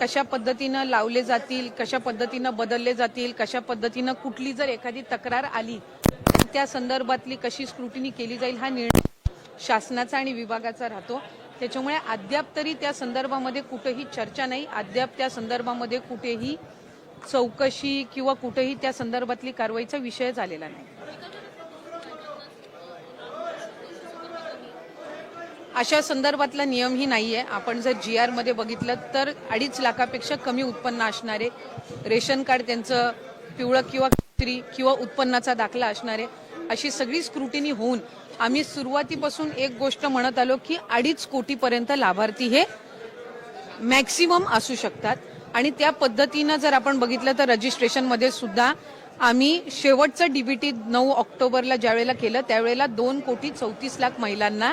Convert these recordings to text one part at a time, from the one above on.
कशा पद्धतीनं लावले जातील कशा पद्धतीनं बदलले जातील कशा पद्धतीनं कुठली जर एखादी तक्रार आली तर त्या संदर्भातली कशी स्क्रुटिनी केली जाईल हा निर्णय शासनाचा आणि विभागाचा राहतो. त्याच्यामुळे अद्याप तरी त्या संदर्भामध्ये कुठेही चर्चा नाही. अद्याप त्या संदर्भामध्ये कुठेही चौकशी किंवा कुठेही त्या संदर्भातली कारवाईचा विषय झालेला नाही. अशा संदर्भातला नियमही आहे आपण जर जी आरमध्ये बघितलं तर अडीच लाखापेक्षा कमी उत्पन्न असणारे रेशन कार्ड त्यांचं पिवळं किंवा स्त्री किंवा उत्पन्नाचा दाखला असणारे अशी सगळी स्क्रुटिनी होऊन आम्ही सुरुवातीपासून एक गोष्ट म्हणत आलो की अडीच कोटीपर्यंत लाभार्थी हे मॅक्सिमम असू शकतात. आणि त्या पद्धतीनं जर आपण बघितलं तर रजिस्ट्रेशनमध्ये सुद्धा आम्ही शेवटचं डीबीटी नऊ ऑक्टोबरला ज्यावेळेला केलं त्यावेळेला दोन कोटी चौतीस लाख महिलांना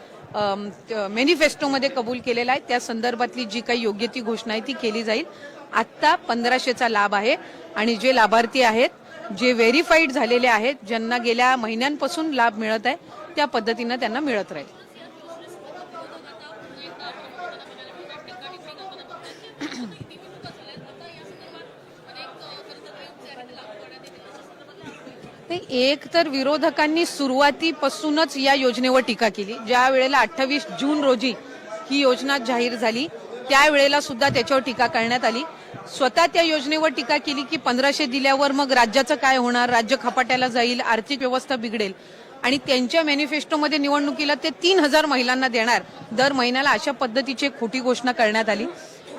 मॅनिफेस्टोमध्ये कबूल केलेला आहे. त्या संदर्भातली जी काही योग्य ती घोषणा आहे ती केली जाईल. आत्ता पंधराशेचा लाभ आहे आणि जे लाभार्थी आहेत जे व्हेरीफाईड झालेले आहेत ज्यांना गेल्या महिन्यांपासून लाभ मिळत आहे त्या पद्धतीनं त्यांना मिळत राहील. एक तर विरोधकांनी सुरुवातीपासूनच या योजनेवर टीका केली. ज्या वेळेला अठ्ठावीस जून रोजी ही योजना जाहीर झाली त्यावेळेला सुद्धा त्याच्यावर टीका करण्यात आली. स्वतः त्या योजनेवर टीका केली की पंधराशे दिल्यावर मग राज्याचं काय होणार? राज्य खपाट्याला जाईल आर्थिक व्यवस्था बिघडेल. आणि त्यांच्या मॅनिफेस्टोमध्ये निवडणुकीला ते तीन हजार महिलांना देणार. दर महिन्याला अशा पद्धतीची खोटी घोषणा करण्यात आली.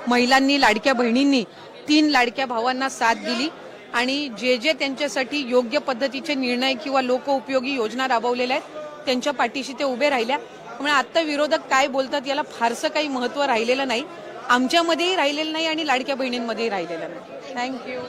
महिलांनी लाडक्या बहिणींनी तीन लाडक्या भावांना साथ दिली. आणि जे जे त्यांच्यासाठी योग्य पद्धतीचे निर्णय किंवा लोकउपयोगी योजना राबवलेल्या आहेत त्यांच्या पाठीशी ते उभे राहिल्या. त्यामुळे आत्ता विरोधक काय बोलतात याला फारसं काही महत्त्व राहिलेलं नाही. आमच्यामध्येही राहिलेलं नाही आणि लाडक्या बहिणींमध्येही राहिलेलं नाही. थँक्यू